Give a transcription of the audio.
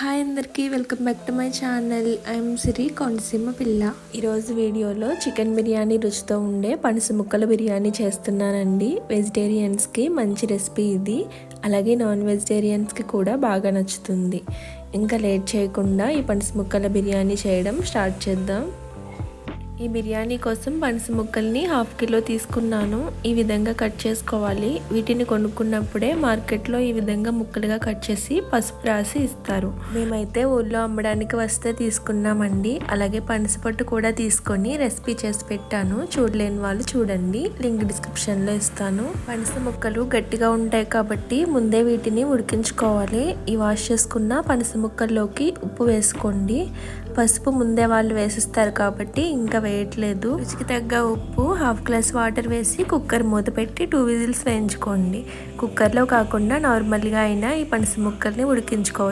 Hi అందరికీ welcome back to my channel. I'm Siri Kondaseema పిల్ల. ఈరోజు వీడియోలో చికెన్ బిర్యానీ రుచితో ఉండే పనస ముక్కల బిర్యానీ చేస్తున్నానండి. వెజిటేరియన్స్కి మంచి రెసిపీ ఇది. అలాగే నాన్ వెజిటేరియన్స్కి కూడా బాగా నచ్చుతుంది. ఇంకా లేట్ చేయకుండా ఈ పనస ముక్కల బిర్యానీ చేయడం స్టార్ట్ చేద్దాం. ఈ బిర్యానీ కోసం పనస ముక్కల్ని హాఫ్ కిలో తీసుకున్నాను. ఈ విధంగా కట్ చేసుకోవాలి. వీటిని కొనుక్కున్నప్పుడే మార్కెట్లో ఈ విధంగా ముక్కలుగా కట్ చేసి పసుపు రాసి ఇస్తారు. మేమైతే ఊళ్ళో అమ్మడానికి వస్తే తీసుకున్నామండి. అలాగే పనసపట్టు కూడా తీసుకొని రెసిపీ చేసి పెట్టాను. చూడలేని వాళ్ళు చూడండి. లింక్ డిస్క్రిప్షన్లో ఇస్తాను. పనస ముక్కలు గట్టిగా ఉంటాయి కాబట్టి ముందే వీటిని ఉడికించుకోవాలి. ఈ వాష్ చేసుకున్న పనస ముక్కల్లోకి ఉప్పు వేసుకోండి. పసుపు ముందే వాళ్ళు వేసిస్తారు కాబట్టి ఇంకా వేయట్లేదు. రుచికి తగ్గ ఉప్పు హాఫ్ గ్లాస్ వాటర్ వేసి కుక్కర్ మూత పెట్టి టూ విజిల్స్ వేయించుకోండి. కుక్కర్లో కాకుండా నార్మల్గా అయినా ఈ పనస ముక్కల్ని ఉడికించుకోవచ్చు.